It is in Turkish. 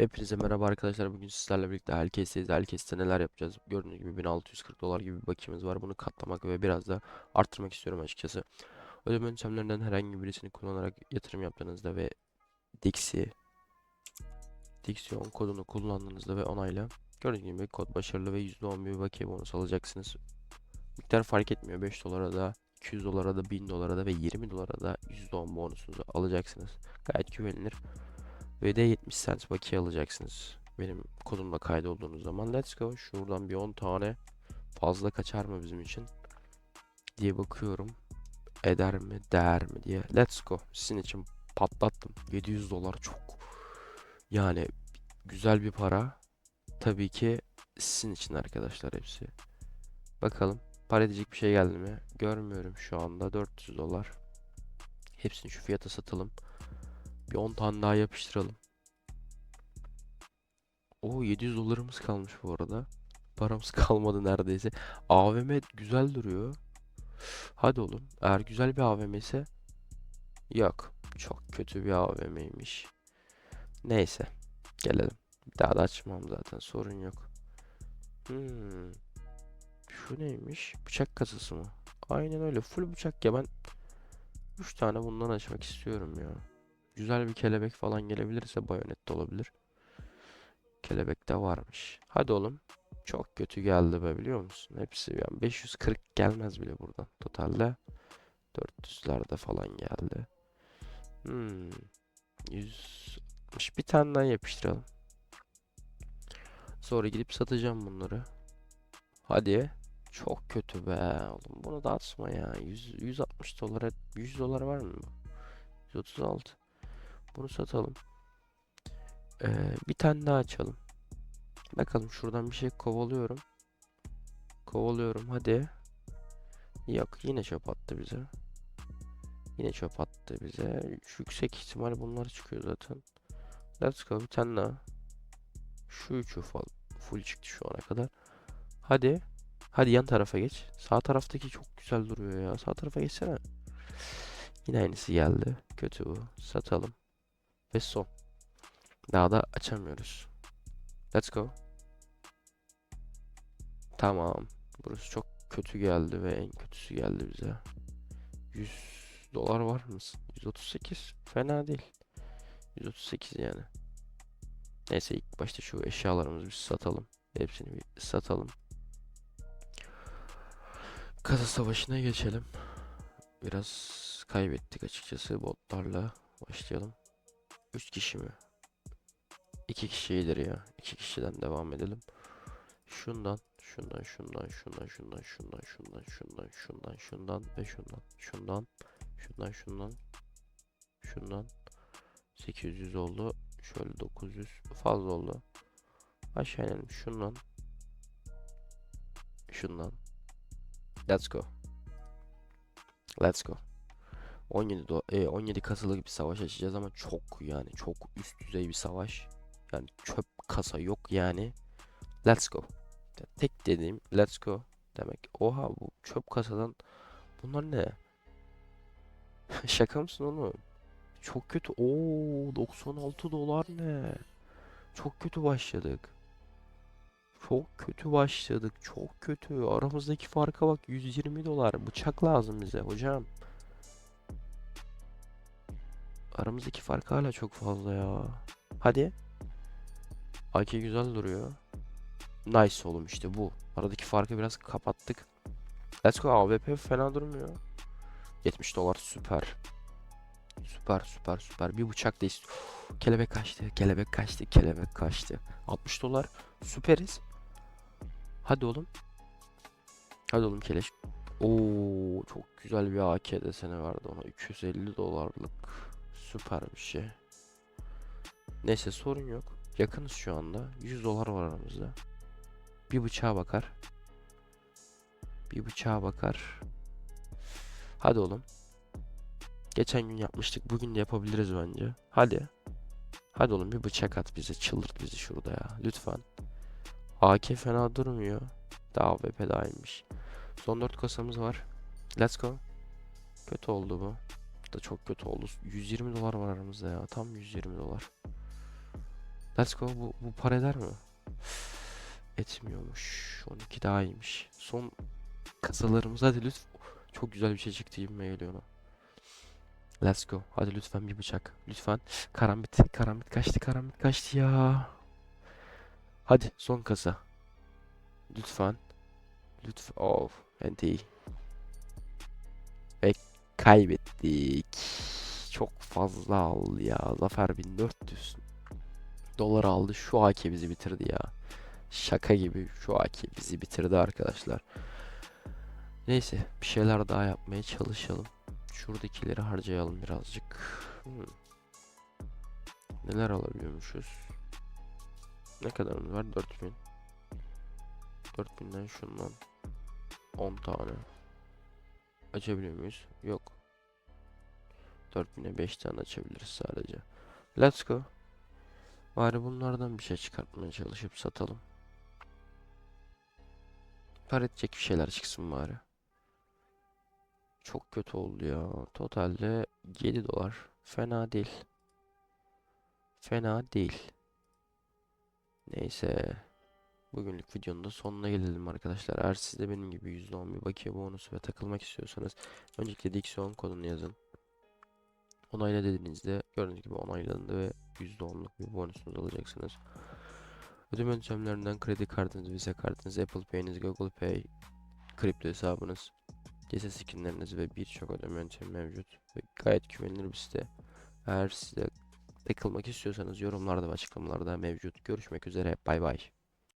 Hepinize merhaba arkadaşlar. Bugün sizlerle birlikte Helkes'teyiz. Helkes'te neler yapacağız? Gördüğünüz gibi 1640 dolar gibi bir bakiyemiz var. Bunu katlamak ve biraz da arttırmak istiyorum açıkçası. Ödeme yöntemlerinden herhangi birisini kullanarak yatırım yaptığınızda ve Dixi Dixion kodunu kullandığınızda ve onayla gördüğünüz gibi kod başarılı ve %10 bir bakiye bonus alacaksınız. Miktar fark etmiyor. 5 dolara da 200 dolara da 1000 dolara da ve 20 dolara da %10 bonusunuzu alacaksınız. Gayet güvenilir. Ve de 70 cent bakiye alacaksınız. Benim kodumla kaydolduğunuz zaman. Let's go. Şuradan bir 10 tane fazla kaçar mı bizim için? diye bakıyorum. Eder mi, değer mi diye. Let's go. Sizin için patlattım. 700 dolar çok. Yani güzel bir para. Tabii ki sizin için arkadaşlar hepsi. Bakalım. Para edecek bir şey geldi mi? Görmüyorum şu anda. 400 dolar. Hepsini şu fiyata satalım. Bir 10 tane daha yapıştıralım. O 700 dolarımız kalmış bu arada. Paramız kalmadı neredeyse. AVM güzel duruyor. Hadi oğlum. Eğer güzel bir AVM ise yok. Çok kötü bir AVM'ymiş. Neyse. Gelelim. Bir daha da açmam zaten. Sorun yok. Hmm. Şu neymiş? Bıçak kasası mı? Aynen öyle. Full bıçak ya ben 3 tane bundan açmak istiyorum ya. Güzel bir kelebek falan gelebilirse bayonet de olabilir. Kelebek de varmış. Hadi oğlum. Çok kötü geldi be biliyor musun? Hepsi yani 540 gelmez bile buradan totalde. 400'lerde falan geldi. Hmm. 160 bir tane daha yapıştıralım. Sonra gidip satacağım bunları. Hadi. Çok kötü be oğlum. Bunu da atma ya. 100, 160 dolara 100 dolar var mı? 136. Bunu satalım. Ee, bir tane daha açalım. Bakalım şuradan bir şey kovalıyorum. Kovalıyorum hadi. Yok yine çöp attı bize. Yine çöp attı bize. Yüksek ihtimal bunlar çıkıyor zaten. Let's go bir tane daha. Şu üçü full çıktı şu ana kadar. Hadi. Hadi yan tarafa geç. Sağ taraftaki çok güzel duruyor ya. Sağ tarafa geçsene. Yine aynısı geldi. Kötü bu. Satalım. Ve son. Daha da açamıyoruz. Let's go. Tamam. Burası çok kötü geldi ve en kötüsü geldi bize. 100 dolar var mısın? 138. Fena değil. 138 yani. Neyse ilk başta şu eşyalarımızı bir satalım. Hepsini bir satalım. Kasa savaşına geçelim. Biraz kaybettik açıkçası botlarla. Başlayalım. 3 kişi mi? 2 kişi iyidir ya. 2 kişiden devam edelim. Şundan, şundan, şundan, şundan, şundan, şundan, şundan, şundan, şundan, şundan ve şundan, şundan, şundan, şundan, şundan. 800 oldu. Şöyle 900 fazla oldu. Aşağı inelim. Şundan. Şundan. Let's go. Let's go. 17 do e, 17 kasalık bir savaş açacağız ama çok yani çok üst düzey bir savaş. Yani çöp kasa yok yani. Let's go. Tek dediğim let's go demek. Oha bu çöp kasadan bunlar ne? Şaka mısın oğlum? Çok kötü. Oo 96 dolar ne? Çok kötü başladık. Çok kötü başladık. Çok kötü. Aramızdaki farka bak 120 dolar. Bıçak lazım bize hocam. Aramızdaki fark hala çok fazla ya. Hadi. AK güzel duruyor. Nice oğlum işte bu. Aradaki farkı biraz kapattık. Let's go AWP fena durmuyor. 70 dolar süper. Süper süper süper. Bir bıçak da istiyor. Kelebek kaçtı. Kelebek kaçtı. Kelebek kaçtı. 60 dolar. Süperiz. Hadi oğlum. Hadi oğlum keleş. Oo çok güzel bir AK deseni verdi ona. 250 dolarlık. Süper bir şey. Neyse sorun yok. Yakınız şu anda. 100 dolar var aramızda. Bir bıçağa bakar. Bir bıçağa bakar. Hadi oğlum. Geçen gün yapmıştık. Bugün de yapabiliriz bence. Hadi. Hadi oğlum bir bıçak at bize. Çıldırt bizi şurada ya. Lütfen. AK fena durmuyor. Daha AWP daha. Son 4 kasamız var. Let's go. Kötü oldu bu. Da çok kötü oldu. 120 dolar var aramızda ya. Tam 120 dolar. Let's go. Bu, bu para eder mi? Etmiyormuş. 12 daha iyiymiş. Son kasalarımız hadi lütfen. Çok güzel bir şey çıktı gibime geliyor ona. Let's go. Hadi lütfen bir bıçak. Lütfen. Karambit. Karambit kaçtı. Karambit kaçtı ya. Hadi son kasa. Lütfen. Lütfen. Of. Enti. Ve kaybettik. Çok fazla aldı ya. Zafer 1400 dolar aldı. Şu AK bizi bitirdi ya. Şaka gibi şu AK bizi bitirdi arkadaşlar. Neyse bir şeyler daha yapmaya çalışalım. Şuradakileri harcayalım birazcık. Hmm. Neler alabiliyormuşuz? Ne kadarımız var? 4000. 4000'den şundan 10 tane. Açabiliyor muyuz? Yok. 4000'e 5 tane açabiliriz sadece. Let's go. Bari bunlardan bir şey çıkartmaya çalışıp satalım. Par edecek bir şeyler çıksın bari. Çok kötü oldu ya. Totalde 7 dolar. Fena değil. Fena değil. Neyse. Bugünlük videonun da sonuna gelelim arkadaşlar. Eğer siz de benim gibi %10 bir bakiye bonusu ve takılmak istiyorsanız öncelikle Dixion kodunu yazın. Onayla dediğinizde gördüğünüz gibi onaylandı ve %10'luk bir bonusunuz alacaksınız. Ödeme yöntemlerinden kredi kartınız, Visa kartınız, Apple Pay'iniz, Google Pay, kripto hesabınız, GS skinleriniz ve birçok ödeme yöntemi mevcut. Ve gayet güvenilir bir site. Eğer size takılmak istiyorsanız yorumlarda ve açıklamalarda mevcut. Görüşmek üzere. Bay bay.